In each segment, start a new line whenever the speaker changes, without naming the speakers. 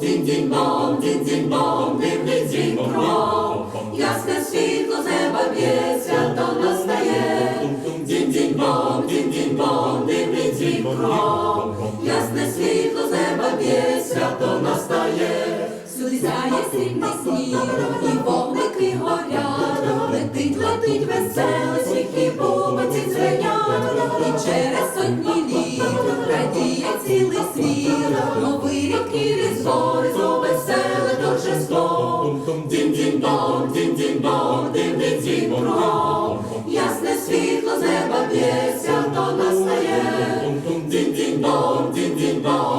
Дінь-дінь-бом, дінь-дінь-бом, дивний дінь-кром. Ясне світло з неба б'ється. Дінь-дінь-бом, дінь-дінь-бом, дивний дінь-кром. Ясне світло з неба б'ється, то настає. Сюди сяє срібний і вогники. Летить, летить веселий сміх і бубиці торжество. Дінь-дінь-дон, дінь-дінь-дон, дін дін кругом. Ясне світло з неба б'ється, то настає. Дін дін дон, дінь-дінь-дон, дивний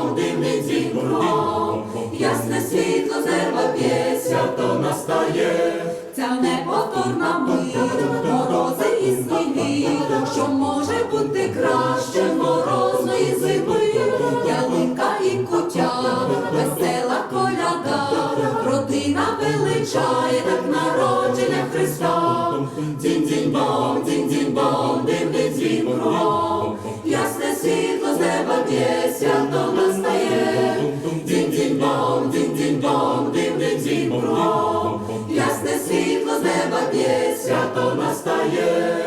Дінь-дінь-бом, дінь-дінь-дон, дивний дім-кром, ясне світло з неба б'ється, то настає. Дінь-дінь-бом, дінь-дінь-бом, дивний дім-кром, ясне світло з неба б'ється, то настає.